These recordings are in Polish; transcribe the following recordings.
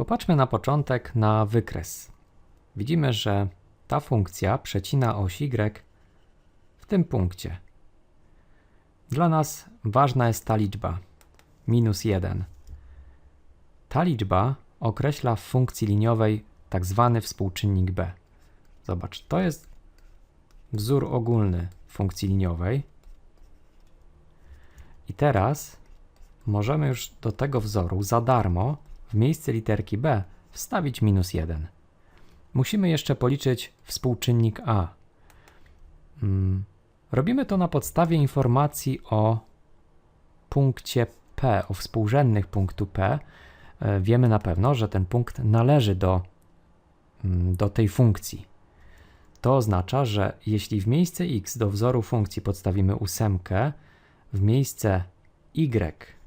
Popatrzmy na początek na wykres. Widzimy, że ta funkcja przecina oś y w tym punkcie. Dla nas ważna jest ta liczba minus 1. Ta liczba określa w funkcji liniowej tak zwany współczynnik b. Zobacz, to jest wzór ogólny funkcji liniowej. I teraz możemy już do tego wzoru za darmo w miejsce literki b wstawić minus 1. Musimy jeszcze policzyć współczynnik a. Mm, Robimy to na podstawie informacji o punkcie P, o współrzędnych punktu P. E, Wiemy na pewno, że ten punkt należy do, mm, do tej funkcji. To oznacza, że jeśli w miejsce x do wzoru funkcji podstawimy ósemkę, w miejsce y,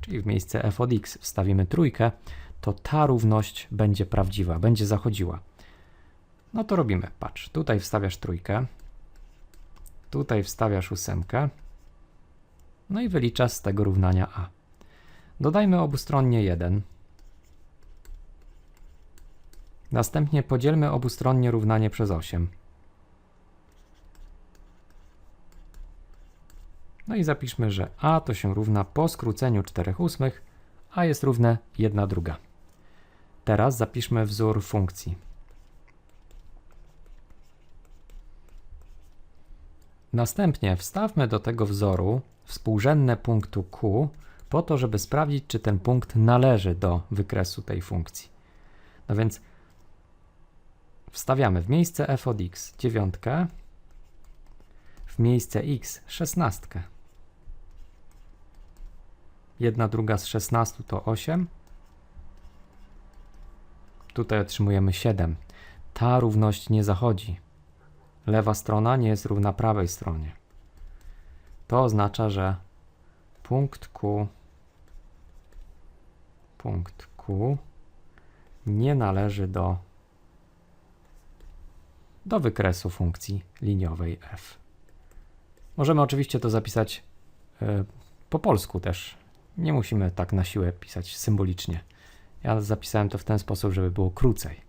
czyli w miejsce f od x wstawimy trójkę, to ta równość będzie prawdziwa, będzie zachodziła. No to robimy. Patrz, tutaj wstawiasz trójkę, tutaj wstawiasz ósemkę, no i wyliczasz z tego równania a. Dodajmy obustronnie 1. Następnie podzielmy obustronnie równanie przez 8. No i zapiszmy, że a to się równa po skróceniu 4 ósmych, a jest równe 1 druga. Teraz zapiszmy wzór funkcji. Następnie wstawmy do tego wzoru współrzędne punktu q po to, żeby sprawdzić, czy ten punkt należy do wykresu tej funkcji. No więc wstawiamy w miejsce f od x dziewiątkę, w miejsce x szesnastkę. Jedna druga z 16 to 8. Tutaj otrzymujemy 7. Ta równość nie zachodzi. Lewa strona nie jest równa prawej stronie. To oznacza, że punkt Q punkt Q nie należy do do wykresu funkcji liniowej f. Możemy oczywiście to zapisać y, po polsku też. Nie musimy tak na siłę pisać symbolicznie. Ja zapisałem to w ten sposób, żeby było krócej.